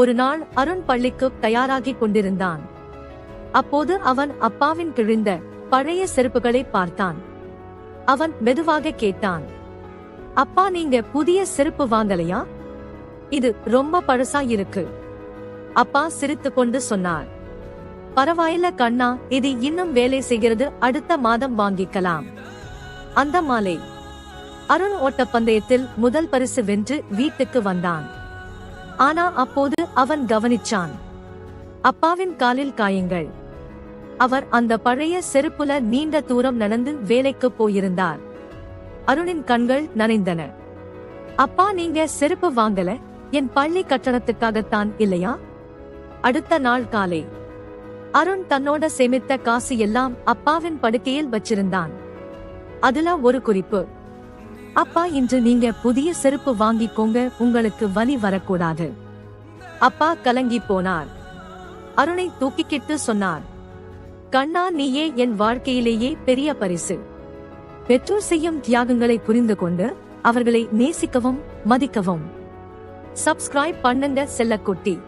ஒரு நாள் அருண் பள்ளிக்கு தயாராகிக் கொண்டிருந்தான். அப்போது அவன் அப்பாவின் கிழிந்த பழைய செருப்புகளை பார்த்தான். அவன் மெதுவாக கேட்டான் அப்பா நீங்க புதிய செருப்பு வாங்கலையா? இது ரொம்ப பழசா இருக்கு அப்பா சிரித்து கொண்டு சொன்னார் பரவாயில்ல கண்ணா இது இன்னும் வேலை செய்கிறது அடுத்த மாதம் வாங்கிக்கலாம். அந்த மாலை அருண் ஓட்டப்பந்தயத்தில் முதல் பரிசு வென்று வீட்டுக்கு வந்தான். ஆனா அப்போது அவன் கவனிச்சான். அப்பாவின் காலில் காயங்கள். அவர் அந்த பழைய செருப்புல நீண்ட தூரம் நடந்து வேலைக்கு போயிருந்தார். அருணின் கண்கள் நனைந்தன. அப்பா நீங்க செருப்பு வாங்கல? என் பள்ளி கட்டணத்துக்காகத்தான் இல்லையா? அடுத்த நாள் காலை. அருண் தன்னோட சேமித்த காசு எல்லாம் அப்பாவின் படுக்கையில் வச்சிருந்தான். அதுல ஒரு குறிப்பு. அப்பா இன்று நீங்க புதிய செருப்பு வாங்கிக்கோங்க உங்களுக்கு வலி வரக்கூடாது. அப்பா கலங்கி போனார். அருணை தூக்கிக்கிட்டு சொன்னார் கண்ணா நீயே என் வாழ்க்கையிலேயே பெரிய பரிசு. பெற்றோர் செய்யும் தியாகங்களை புரிந்து கொண்டு அவர்களை நேசிக்கவும் மதிக்கவும். சப்ஸ்கிரைப் பண்ணுங்க செல்லக்குட்டி.